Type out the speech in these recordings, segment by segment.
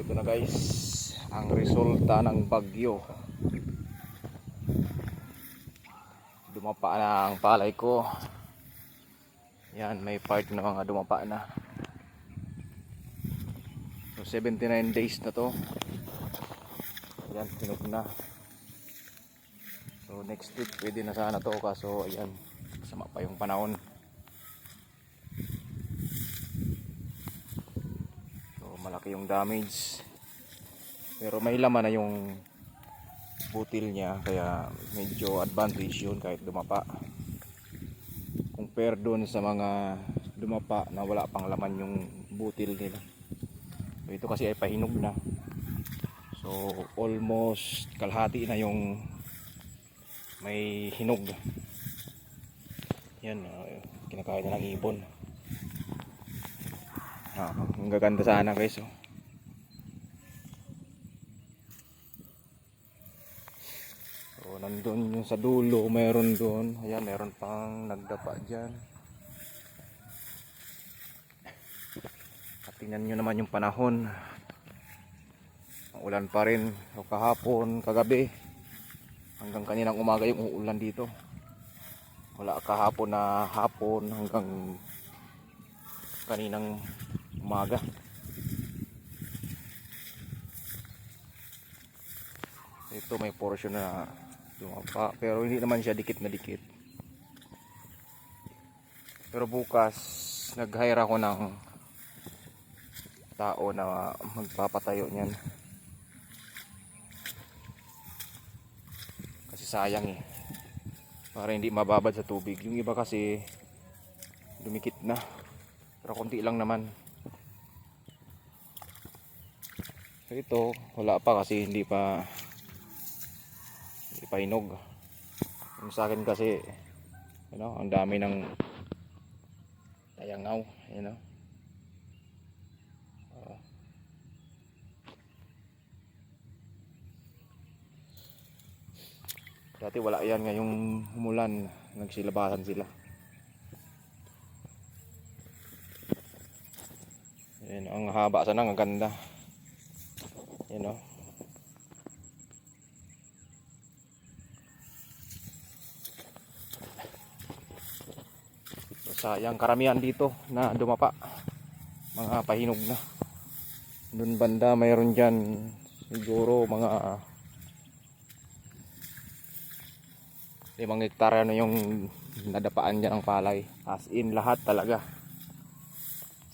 ito na guys, ang resulta ng bagyo. Dumapa na ang palay ko. Yan, may part na mga dumapa na. So 79 days na to. Yan, tinog na. So next week pwede na sana to kaso ayan, sama pa yung panahon. So yung damage. Pero may laman na yung butil niya kaya medyo advantage yun kahit dumapa. Compare doon sa mga dumapa na wala pang laman yung butil nila. So ito kasi ay pahinog na. So almost kalahati na yung may hinog. Yan, uh, kinakain na ng ibon. Ah, ang gaganda sana guys. Oh. So, nandun yung sa dulo, mayroon doon. Ayan, mayroon pang nagdapa dyan. At tingnan nyo naman yung panahon. Ulan pa rin. So, kahapon, kagabi. Hanggang kaninang umaga yung uulan dito. Wala kahapon na hapon hanggang kaninang umaga. Ito may portion na dumapa pero hindi naman siya dikit na dikit. Pero bukas nag-hire ako ng tao na magpapatayo niyan. Kasi sayang eh. Para hindi mababad sa tubig. Yung iba kasi dumikit na. Pero konti lang naman. So ito, wala pa kasi hindi pa hindi pa hinog. Yung sa akin kasi, you know, ang dami ng tayangaw, you know. Oo. Dati wala yan, ngayong umulan, nagsilabasan sila. Yan, ang haba sana, ang ganda. O. So, sayang karamihan dito na dumapa. Mga pahinog na. Doon banda mayroon dyan siguro mga limang hektare na yung nadapaan dyan ng palay. As in lahat talaga.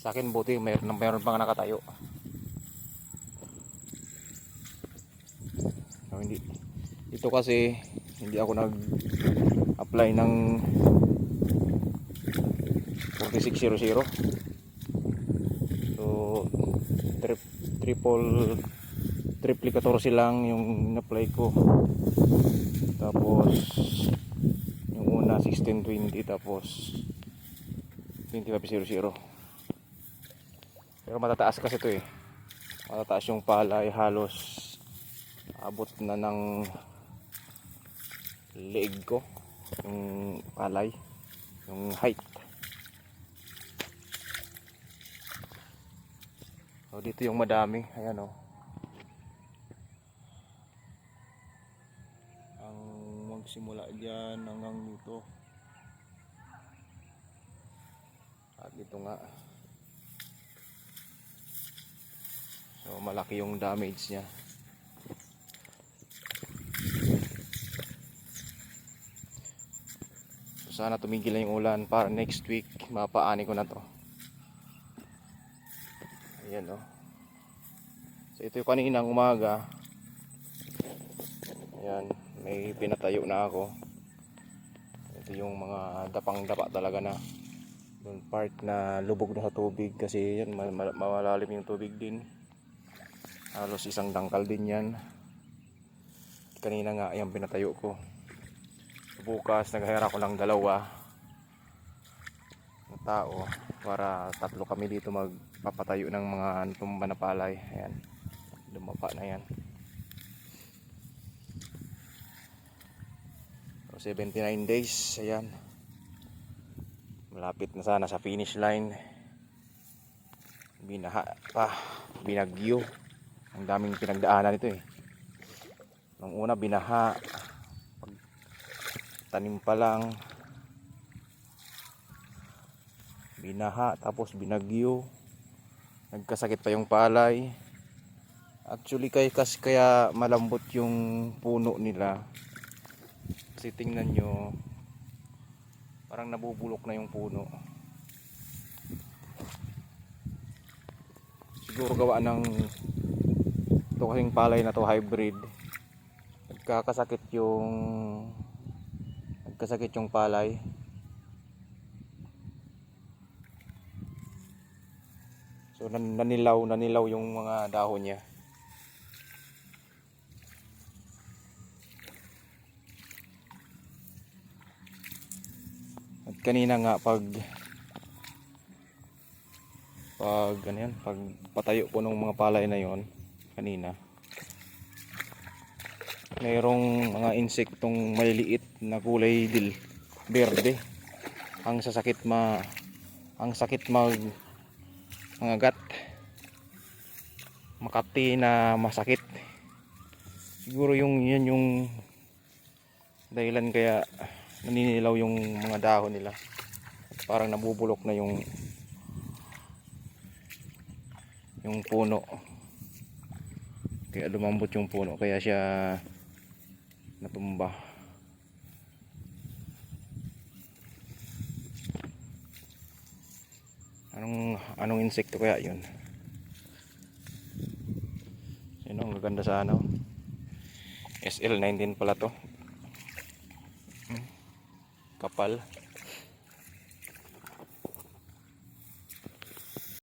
Sa akin buti mayroon, mayroon pang nakatayo. So, hindi. Ito kasi hindi ako nag apply ng 4600 so trip, triple triple lang yung apply ko. Tapos yung una 1620 tapos 2500 pero matataas kasi ito eh. Matataas yung palay halos abot na ng leeg ko yung palay yung height. So dito yung madami. Ayan oh. Ang magsimula dyan hanggang dito. At dito nga. So malaki yung damage niya sana tumigil na yung ulan para next week mapaani ko na to. Ayan oh. So ito yung kaninang umaga. Ayan, may pinatayo na ako. Ito yung mga dapang-dapa talaga na yung part na lubog na sa tubig kasi yan ma- ma- malalim yung tubig din. Halos isang dangkal din yan. Kanina nga ayan pinatayo ko bukas naghahira ko lang dalawa na tao para tatlo kami dito magpapatayo ng mga tumba na palay ayan. Lumapa na yan. So, 79 days. Ayan. Malapit na sana sa finish line. Binaha pa. Binagyo. Ang daming pinagdaanan ito eh. Nung una binaha. Tanim pa lang. Binaha tapos binagyo. Nagkasakit pa yung palay. Actually kay kas kaya malambot yung puno nila. Kasi tingnan nyo parang nabubulok na yung puno. Siguro gawa ng ito kasing palay na to hybrid. Nagkakasakit yung nagkasakit yung palay. So nan- nanilaw, nanilaw yung mga dahon niya. At kanina nga pag pag ano pag patayo po ng mga palay na yon kanina mayroong mga insektong maliliit na kulay dil berde. Ang sasakit ma ang sakit mag mga gat makati na masakit. Siguro yung yan yung dahilan kaya naninilaw yung mga dahon nila. Parang nabubulok na yung yung puno. Kaya lumambot yung puno. Kaya siya natumba. Anong anong insekto kaya yun? Sino ang gaganda sa ano. SL19 pala to. Hmm. kapal